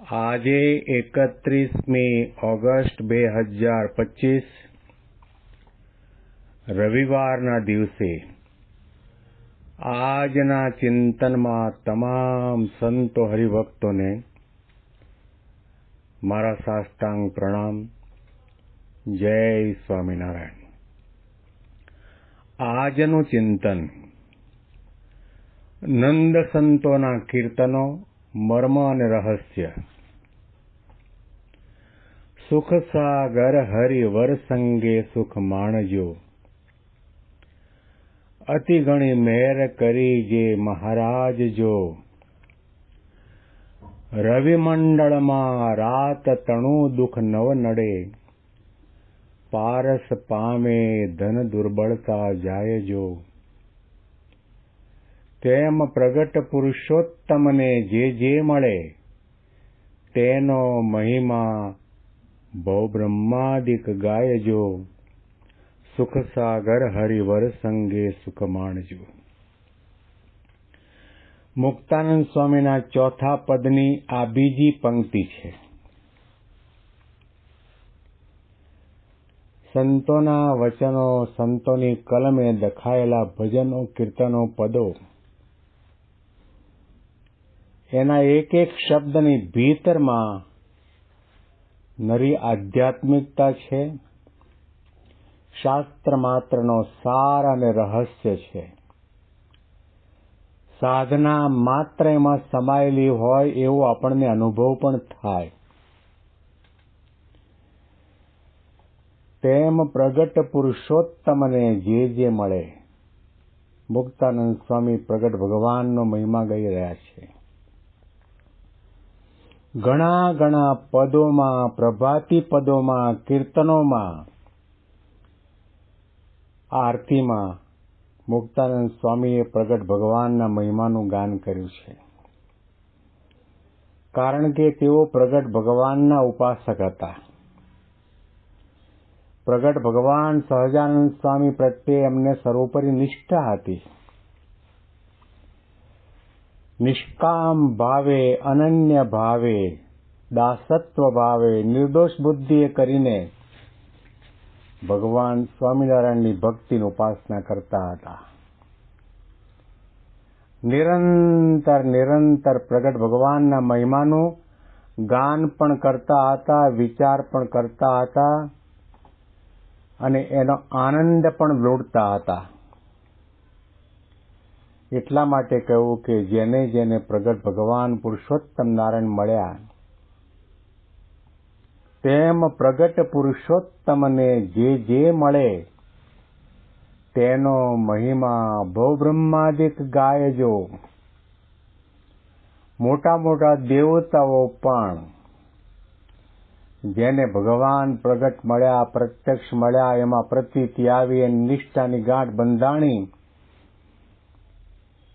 આજે એકત્રીસમી ઓગસ્ટ બે હજાર પચીસ, રવિવારના દિવસે આજના ચિંતનમાં તમામ સંતો હરિભક્તોને મારા સાષ્ટાંગ પ્રણામ. જય સ્વામિનારાયણ. આજનું ચિંતન નંદ સંતોના કીર્તનો મર્મ અને રહસ્ય સુખ સાગર હરિવર સંગે સુખ માણજો અતિ ઘણી મેર કરી જે મહારાજ જો રવિમંડળમાં રાત તણું દુઃખ નવ નડે પારસ પામે ધન દુર્બળતા જાય જો તેમ પ્રગટ પુરુષોત્તમને જે જે મળે, તેનો મહિમા બહુ બ્રહ્માદિક ગાયજો. સુખ સાગર હરિવર સંગે સુખ માણજો મુક્તાનંદ સ્વામીના ચોથા પદની આ બીજી પંક્તિ છે. સંતોના વચનો સંતોની કલમે દખાયેલા ભજનો, કીર્તનો, પદો એના એક એક શબ્દની ભીતરમાં નરી આધ્યાત્મિકતા છે, શાસ્ત્ર માત્રનો સાર અને રહસ્ય છે. સાધના માત્ર એમાં સમાયેલી હોય એવો આપણને અનુભવ પણ થાય. તેમ પ્રગટ પુરુષોત્તમને જે જે મળે. મુક્તાનંદ સ્વામી પ્રગટ ભગવાનનો મહિમા ગઈ રહ્યા છે. ઘણા ઘણા પદોમાં, પ્રભાતી પદોમાં, કીર્તનોમાં, આરતીમાં મુક્તાનંદ સ્વામીએ પ્રગટ ભગવાનના મહિમાનું ગાન કર્યું છે. કારણ કે તેઓ પ્રગટ ભગવાનના ઉપાસક હતા. પ્રગટ ભગવાન સહજાનંદ સ્વામી પ્રત્યે એમને સર્વોપરી નિષ્ઠા હતી. નિષ્કામ ભાવે, અનન્ય ભાવે, દાસત્વ ભાવે, નિર્દોષ બુદ્ધિએ કરીને ભગવાન સ્વામિનારાયણની ભક્તિની ઉપાસના કરતા હતા. નિરંતર નિરંતર પ્રગટ ભગવાનના મહિમાનું ગાન પણ કરતા હતા, વિચાર પણ કરતા હતા અને એનો આનંદ પણ લોડતા હતા. એટલા માટે કહ્યું કે જેને જેને પ્રગટ ભગવાન પુરુષોત્તમ નારાયણ મળ્યા, તેમ પ્રગટ પુરુષોત્તમને જે જે મળે, તેનો મહિમા બહુ બ્રહ્માદિક ગાયજો. મોટા મોટા દેવતાઓ પણ જેને ભગવાન પ્રગટ મળ્યા, પ્રત્યક્ષ મળ્યા, એમાં પ્રતીતિ આવી અને નિષ્ઠાની ગાંઠ બંધાણી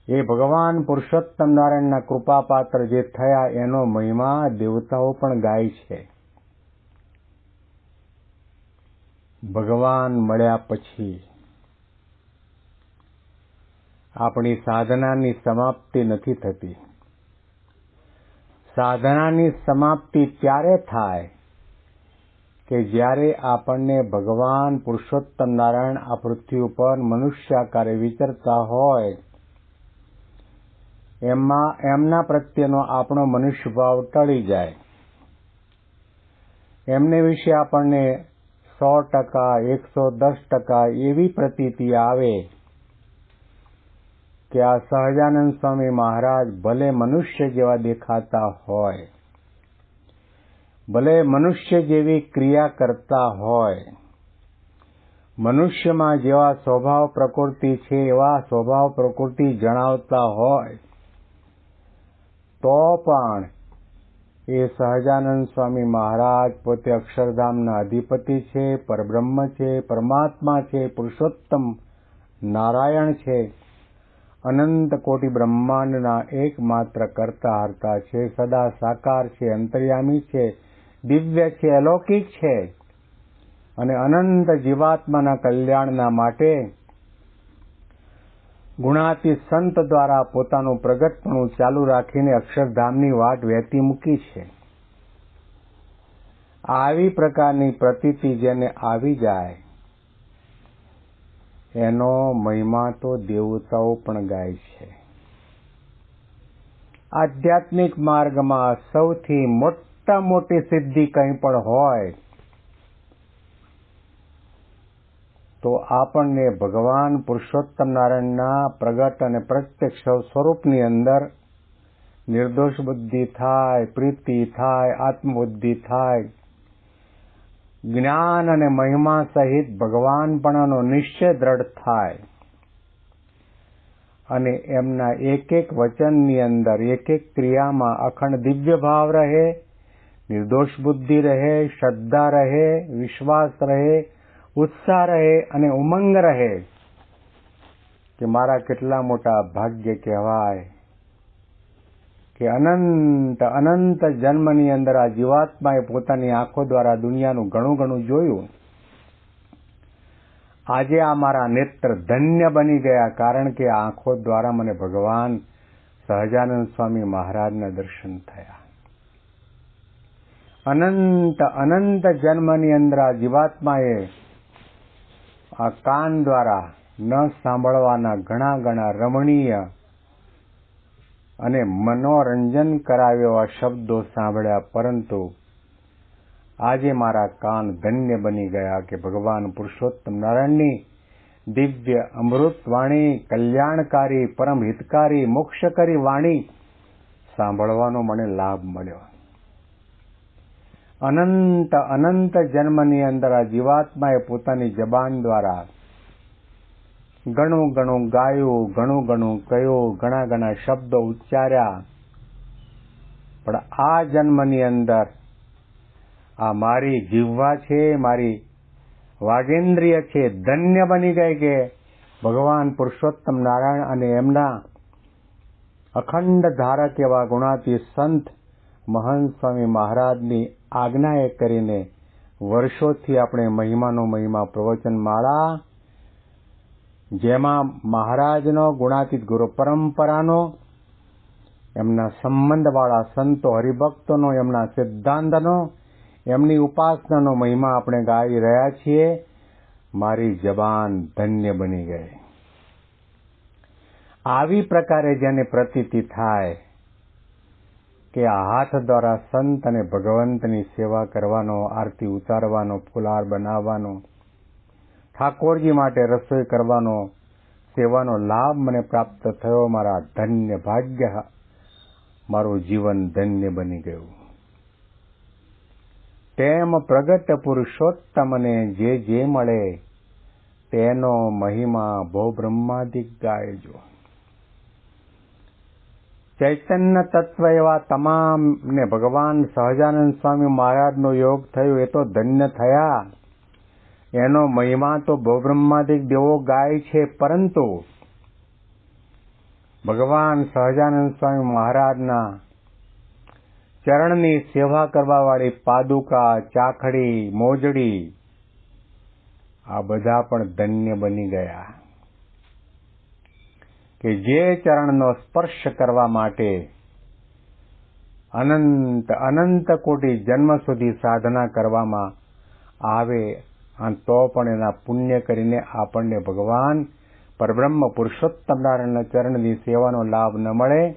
એ ભગવાન પુરુષોત્તમ નારાયણના કૃપાપાત્ર જે થયા એનો મહિમા દેવતાઓ પણ ગાય છે. ભગવાન મળ્યા પછી આપણી સાધનાની સમાપ્તિ નથી થતી. સાધનાની સમાપ્તિ ત્યારે થાય કે જ્યારે આપણને ભગવાન પુરુષોત્તમ નારાયણ આ પૃથ્વી ઉપર મનુષ્ય આકારે વિચરતા હોય એમાં એમના પ્રત્યેનો આપણો મનુષ્ય ભાવ ટળી જાય. એમને વિશે આપણને સો ટકા, એકસો દસ ટકા એવી પ્રતીતિ આવે કે આ સહજાનંદ સ્વામી મહારાજ ભલે મનુષ્ય જેવા દેખાતા હોય, ભલે મનુષ્ય જેવી ક્રિયા કરતા હોય, મનુષ્યમાં જેવા સ્વભાવ પ્રકૃતિ છે એવા સ્વભાવ પ્રકૃતિ જણાવતા હોય તો પણ એ સહજાનંદ સ્વામી મહારાજ પોતે અક્ષરધામના અધિપતિ છે, પરબ્રહ્મ છે, પરમાત્મા છે, પુરુષોત્તમ નારાયણ છે. અનંત કોટી બ્રહ્માંડના એકમાત્ર કરતા હરતા છે, સદા સાકાર છે, અંતર્યામી છે, દિવ્ય છે, અલૌકિક છે. અને અનંત જીવાત્માના કલ્યાણના માટે ગુણાતી સંત દ્વારા પોતાનું પ્રગટપણું ચાલુ રાખીને અક્ષરધામની વાટ વહેતી મૂકી છે. આવી પ્રકારની પ્રતીતિ જેને આવી જાય, એનો મહિમા તો દેવતાઓ પણ ગાય છે. આધ્યાત્મિક માર્ગમાં સૌથી મોટા મોટી સિદ્ધિ કંઈ પણ હોય તો આપણને ભગવાન પુરુષોત્તમ નારાયણના પ્રગટ અને પ્રત્યક્ષ સ્વરૂપની અંદર નિર્દોષ બુદ્ધિ થાય, પ્રીતિ થાય, આત્મબુદ્ધિ થાય. જ્ઞાન અને મહિમા સહિત ભગવાનપણાનો નિશ્ચય દ્રઢ થાય. અને એમના એક એક વચનની અંદર એક એક ક્રિયામાં અખંડ દિવ્ય ભાવ રહે, નિર્દોષ બુદ્ધિ રહે, શ્રદ્ધા રહે, વિશ્વાસ રહે ઉત્સાહ રહે અને ઉમંગ રહે કે મારા કેટલા મોટા ભાગ્ય કહેવાય કે અનંત અનંત જન્મની અંદર આ જીવાત્માએ પોતાની આંખો દ્વારા દુનિયાનું ઘણું ઘણું જોયું. આજે આ મારા નેત્ર ધન્ય બની ગયા કારણ કે આંખો દ્વારા મને ભગવાન સહજાનંદ સ્વામી મહારાજના દર્શન થયા. અનંત અનંત જન્મની અંદર આ જીવાત્માએ આ કાન દ્વારા ન સાંભળવાના ઘણા ઘણા રમણીય અને મનોરંજન કરાવે શબ્દો સાંભળ્યા, પરંતુ આજે મારા કાન ધન્ય બની ગયા કે ભગવાન પુરુષોત્તમ નારાયણની દિવ્ય અમૃત વાણી કલ્યાણકારી, પરમ હિતકારી, મોક્ષકારી વાણી સાંભળવાનો મને લાભ મળ્યો. અનંત અનંત જન્મની અંદર આ જીવાત્માએ પોતાની જબાન દ્વારા ઘણું ઘણું ગાયું ઘણું ઘણું કયો, ઘણા ઘણા શબ્દો ઉચ્ચાર્યા. પણ આ જન્મની અંદર આ મારી જીવવા છે, મારી વાગેન્દ્રિય છે, ધન્ય બની ગઈ કે ભગવાન પુરુષોત્તમ નારાયણ અને એમના અખંડ ધારક એવા ગુણાતી સંત મહંત સ્વામી મહારાજની આજ્ઞાએ કરીને વર્ષોથી આપણે મહિમાનો મહિમા પ્રવચન માળા, જેમાં મહારાજનો ગુણાતીત ગુરુ પરંપરાનો, એમના સંબંધવાળા સંતો, હરિભક્તોનો, એમના સિદ્ધાંતનો, એમની ઉપાસનાનો મહિમા આપણે ગાઈ રહ્યા છીએ. મારી જબાન ધન્ય બની ગઈ. આવી પ્રકારે જેને પ્રતીતિ થાય કે આ હાથ દ્વારા સંત અને ભગવંતની સેવા કરવાનો, આરતી ઉતારવાનો, ફુલાર બનાવવાનો, ઠાકોરજી માટે રસોઈ કરવાનો, સેવાનો લાભ મને પ્રાપ્ત થયો, મારા ધન્ય ભાગ્ય મારું જીવન ધન્ય બની ગયું. તેમ પ્રગટ પુરુષોત્તમને જે જે મળે, તેનો મહિમા બહુ બ્રહ્માદિક ગાયજો ચૈતન્ય તત્વ એવા તમામને ભગવાન સહજાનંદ સ્વામી મહારાજનો યોગ થયો એ તો ધન્ય થયા. એનો મહિમા તો બહુબ્રહ્માદિક દેવો ગાય છે, પરંતુ ભગવાન સહજાનંદ સ્વામી મહારાજના ચરણની સેવા કરવા વાળી પાદુકા, ચાખડી, મોજડી આ બધા પણ ધન્ય બની ગયા. કે જે ચરણનો સ્પર્શ કરવા માટે અનંત અનંત કોટી જન્મ સુધી સાધના કરવામાં આવે તો પણ એના પુણ્ય કરીને આપણને ભગવાન પરબ્રહ્મ પુરુષોત્તમ નારાયણના ચરણની સેવાનો લાભ ન મળે.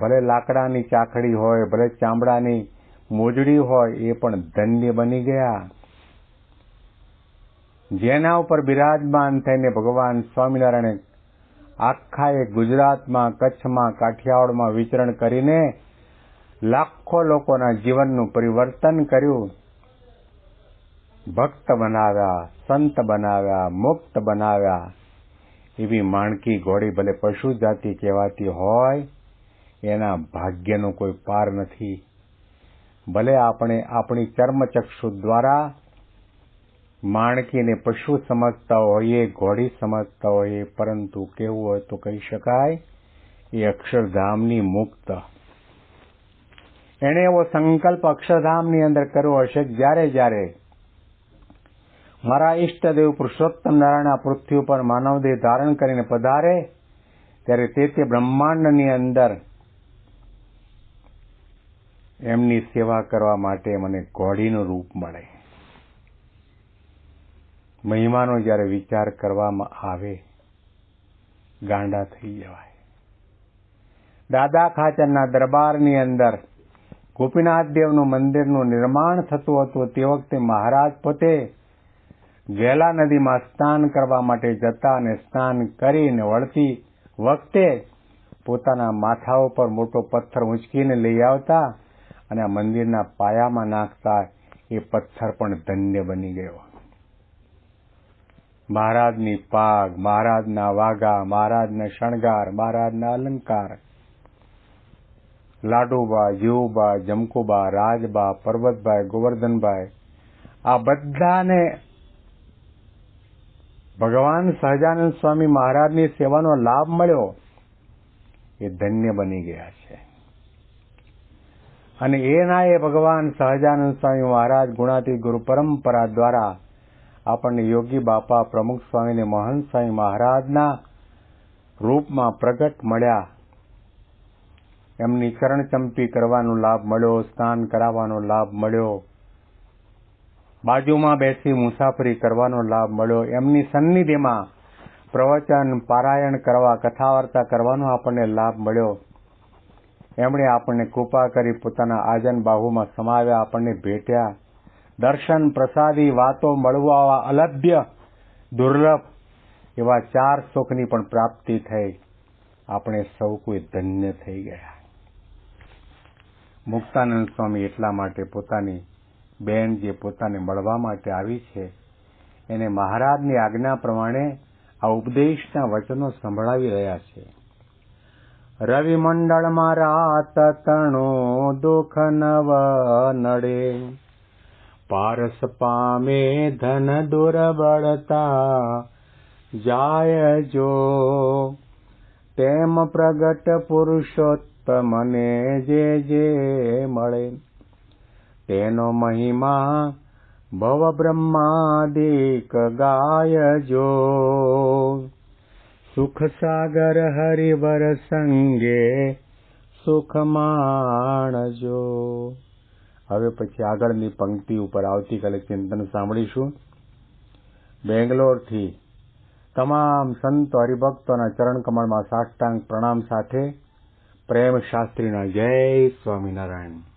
ભલે લાકડાની ચાખડી હોય, ભલે ચામડાની મોજડી હોય, એ પણ ધન્ય બની ગયા. જેના ઉપર બિરાજમાન થઈને ભગવાન સ્વામિનારાયણે આખા એ ગુજરાતમાં, કચ્છમાં, કાઠિયાવાડમાં વિચરણ કરીને લાખો લોકોના જીવનનું પરિવર્તન કર્યું. ભક્ત બનાવ્યા, સંત બનાવ્યા, મુક્ત બનાવ્યા. એવી માણકી ઘોડી ભલે પશુ જાતિ કહેવાતી હોય, એના ભાગ્યનો કોઈ પાર નથી. ભલે આપણે આપણી ચર્મચક્ષુ દ્વારા માણકીને પશુ સમજતા હોઈએ ઘોડી સમજતા હોઈએ પરંતુ કેવું હોય તો કહી શકાય, એ અક્ષરધામની મુક્ત. એણે એવો સંકલ્પ અક્ષરધામની અંદર કર્યો હશે જ્યારે જ્યારે મારા ઈષ્ટદેવ પુરુષોત્તમ નારાયણ આ પૃથ્વી ઉપર માનવદેહ ધારણ કરીને પધારે, ત્યારે તે તે બ્રહ્માંડની અંદર એમની સેવા કરવા માટે મને ઘોડીનું રૂપ મળે. મહિમાનો જ્યારે વિચાર કરવામાં આવે, ગાંડા થઈ જવાય. દાદા ખાચરના દરબારની અંદર ગોપીનાથ દેવનું મંદિરનું નિર્માણ થતું હતું. તે વખતે મહારાજ પોતે ગેલા નદીમાં સ્નાન કરવા માટે જતા અને સ્નાન કરીને વળતી વખતે પોતાના માથા ઉપર મોટો પથ્થર ઉંચકીને લઈ આવતા અને મંદિરના પાયામાં નાખતા એ પથ્થર પણ ધન્ય બની ગયો. મહારાજની પાગ, મહારાજના વાઘા, મહારાજના શણગાર, મહારાજના અલંકાર. લાડુબા, જીવુબા, જમકુબા, રાજબા, પર્વતભાઈ, ગોવર્ધનભાઈ, આ બધાને ભગવાન સહજાનંદ સ્વામી મહારાજની સેવાનો લાભ મળ્યો, એ ધન્ય બની ગયા છે. અને એના એ ભગવાન સહજાનંદ સ્વામી મહારાજ ગુણાતી ગુરુ પરંપરા દ્વારા આપણને યોગી બાપા, પ્રમુખ સ્વામીને મહંત સ્વામી મહારાજના રૂપમાં પ્રગટ મળ્યા. એમની ચરણચંપી કરવાનો લાભ મળ્યો, સ્નાન કરાવવાનો લાભ મળ્યો. બાજુમાં બેસી મુસાફરી કરવાનો લાભ મળ્યો. એમની સન્નિધિમાં પ્રવચન, પારાયણ કરવા કથા વાર્તા કરવાનો આપણને લાભ મળ્યો. એમણે આપણને કૃપા કરી પોતાના આજન બાહુમાં સમાવ્યા, આપણને ભેટ્યા. દર્શન, પ્રસાદી, વાતો, મળવા અલભ્ય, દુર્લભ એવા ચાર સુખની પણ પ્રાપ્તિ થઈ. આપણે સૌ કોઈ ધન્ય થઈ ગયા. મુક્તાનંદ સ્વામી એટલા માટે પોતાની બેન જે પોતાને મળવા માટે આવી છે, એને મહારાજની આજ્ઞા પ્રમાણે આ ઉપદેશના વચનો સંભળાવી રહ્યા છે. રવિ મંડળમાં રાત તણો દુઃખ નવ નડે. પારસ પામે ધન દુર્બળતા જાય જો તેમ પ્રગટ પુરુષોત્તમને જે જે મળે તેનો મહિમા ભવ બ્રહ્માદિક ગાયજો સુખ સાગર હરિવર સંગે સુખ માણજો હવે પછી આગળની પંક્તિ ઉપર આવતીકાલે ચિંતન સાંભળીશું. બેંગ્લોરથી તમામ સંતો હરિભક્તોના ચરણ કમળમાં સાષ્ટાંગ પ્રણામ સાથે પ્રેમ શાસ્ત્રીના જય સ્વામિનારાયણ.